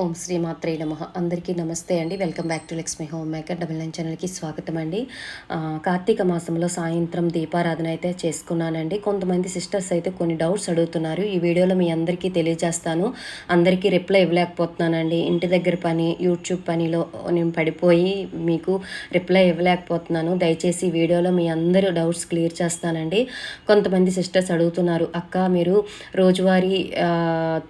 ఓం శ్రీ మాత్రే నమ. అందరికీ నమస్తే అండి. Welcome back to Lakshmi homemaker. Double nine ఛానల్కి స్వాగతం అండి. కార్తీక మాసంలో సాయంత్రం దీపారాధన అయితే చేసుకున్నానండి. కొంతమంది సిస్టర్స్ అయితే కొన్ని డౌట్స్ అడుగుతున్నారు. ఈ వీడియోలో మీ అందరికీ తెలియజేస్తాను. అందరికీ రిప్లై ఇవ్వలేకపోతున్నానండి. ఇంటి దగ్గర పని యూట్యూబ్ పనిలో నేను పడిపోయి మీకు రిప్లై ఇవ్వలేకపోతున్నాను. దయచేసి ఈ వీడియోలో మీ అందరూ డౌట్స్ క్లియర్ చేస్తానండి. కొంతమంది సిస్టర్స్ అడుగుతున్నారు అక్క మీరు రోజువారీ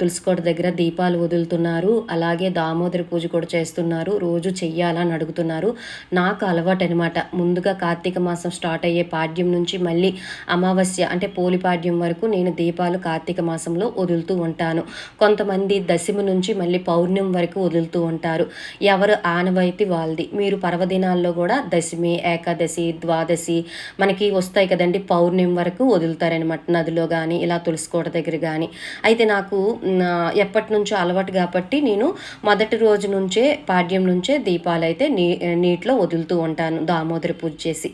తులసికోట దగ్గర దీపాలు వదులుతున్నారు. అలాగే దామోదరి పూజ కూడా చేస్తున్నారు. రోజు చెయ్యాలని అడుగుతున్నారు. నాకు అలవాటు అనమాట ముందుగా కార్తీక మాసం స్టార్ట్ అయ్యే పాడ్యం నుంచి మళ్ళీ అమావాస్య అంటే పోలిపాడ్యం వరకు నేను దీపాలు కార్తీక మాసంలో వదులుతూ ఉంటాను. కొంతమంది దశమి నుంచి మళ్ళీ పౌర్ణమి వరకు వదులుతూ ఉంటారు. ఎవరు ఆనవాయితీ వాళ్ళది. మీరు పర్వదినాల్లో కూడా దశమి ఏకాదశి ద్వాదశి మనకి వస్తాయి కదండి. పౌర్ణమి వరకు వదులుతారనమాట నదిలో కానీ ఇలా తులసికోట దగ్గర కానీ అయితే నాకు ఎప్పటి నుంచో అలవాటు కాబట్టి నేను మొదటి రోజు నుంచే పాడ్యం నుంచే దీపాలు అయితే నీ నీటిలో వదులుతూ ఉంటాను దామోదరి పూజ చేసి.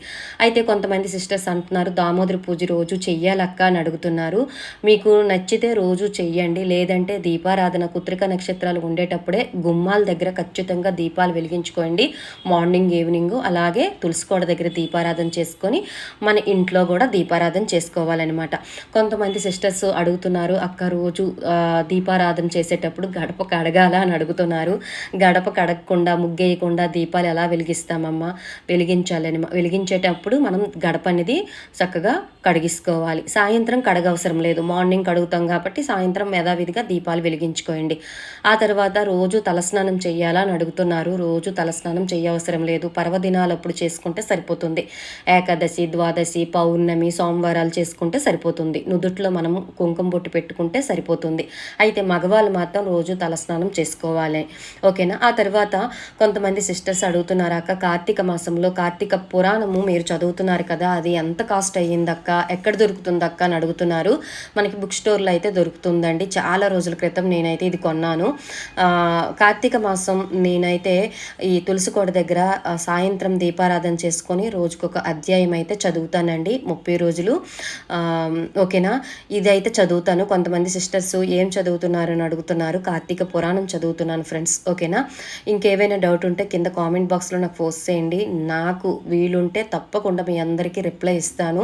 అయితే కొంతమంది సిస్టర్స్ అంటున్నారు దామోదరి పూజ రోజు చెయ్యాలక్క అని అడుగుతున్నారు. మీకు నచ్చితే రోజు చెయ్యండి లేదంటే దీపారాధన కుత్రిక నక్షత్రాలు ఉండేటప్పుడే గుమ్మాల దగ్గర ఖచ్చితంగా దీపాలు వెలిగించుకోండి మార్నింగ్ ఈవినింగ్ అలాగే తులసికోట దగ్గర దీపారాధన చేసుకొని మన ఇంట్లో కూడా దీపారాధన చేసుకోవాలన్నమాట. కొంతమంది సిస్టర్స్ అడుగుతున్నారు అక్క రోజు దీపారాధన చేసేటప్పుడు గడప కడగాల అని అడుగుతున్నారు. గడప కడగకుండా ముగ్గేయకుండా దీపాలు ఎలా వెలిగిస్తామమ్మా? వెలిగించాలని వెలిగించేటప్పుడు మనం గడప అనేది చక్కగా కడిగిసుకోవాలి. సాయంత్రం కడగవసరం లేదు. మార్నింగ్ కడుగుతాం కాబట్టి సాయంత్రం యథావిధిగా దీపాలు వెలిగించుకోండి. ఆ తర్వాత రోజు తలస్నానం చేయాలా అని అడుగుతున్నారు. రోజు తలస్నానం చేయవసరం లేదు. పర్వదినాలప్పుడు చేసుకుంటే సరిపోతుంది. ఏకాదశి ద్వాదశి పౌర్ణమి సోమవారాలు చేసుకుంటే సరిపోతుంది. నుదుట్లో మనం కుంకుమ బొట్టు పెట్టుకుంటే సరిపోతుంది. అయితే మగవాళ్ళు మాత్రం రోజు తలస్నానం చేసుకోవాలి. ఓకేనా? ఆ తర్వాత కొంతమంది సిస్టర్స్ అడుగుతున్నారు అక్క కార్తీక మాసంలో కార్తీక పురాణము మీరు చదువుతున్నారు కదా అది ఎంత కాస్ట్ అయ్యిందక్క ఎక్కడ దొరుకుతుందక్క అని అడుగుతున్నారు. మనకి బుక్ స్టోర్లో అయితే దొరుకుతుందండి. చాలా రోజుల క్రితం నేనైతే ఇది కొన్నాను. కార్తీక మాసం నేనైతే ఈ తులసికోట దగ్గర సాయంత్రం దీపారాధన చేసుకొని రోజుకొక అధ్యాయం అయితే చదువుతానండి. ముప్పై రోజులు. ఓకేనా? ఇది అయితే చదువుతాను. కొంతమంది సిస్టర్స్ ఏం చదువుతున్నారు అని అడుగుతున్నారు. కార్తీక పురాణం చదువుతున్నాను ఫ్రెండ్స్ ఓకేనా? ఇంకేమైనా డౌట్ ఉంటే కింద కామెంట్ బాక్స్లో నాకు పోస్ట్ చేయండి. నాకు వీలుంటే తప్పకుండా మీ అందరికీ రిప్లై ఇస్తాను.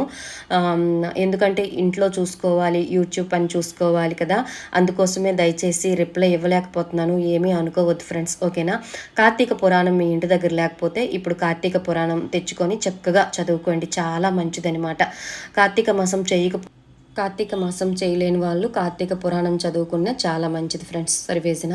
ఎందుకంటే ఇంట్లో చూసుకోవాలి యూట్యూబ్ పని చూసుకోవాలి కదా. అందుకోసమే దయచేసి రిప్లై ఇవ్వలేకపోతున్నాను. ఏమీ అనుకోవద్దు ఫ్రెండ్స్ ఓకేనా? కార్తీక పురాణం మీ ఇంటి దగ్గర లేకపోతే ఇప్పుడు కార్తీక పురాణం తెచ్చుకొని చక్కగా చదువుకోండి. చాలా మంచిదనమాట కార్తీక మాసం చేయక కార్తీక మాసం చేయలేని వాళ్ళు కార్తీక పురాణం చదువుకున్న చాలా మంచిది ఫ్రెండ్స్ సరివేసిన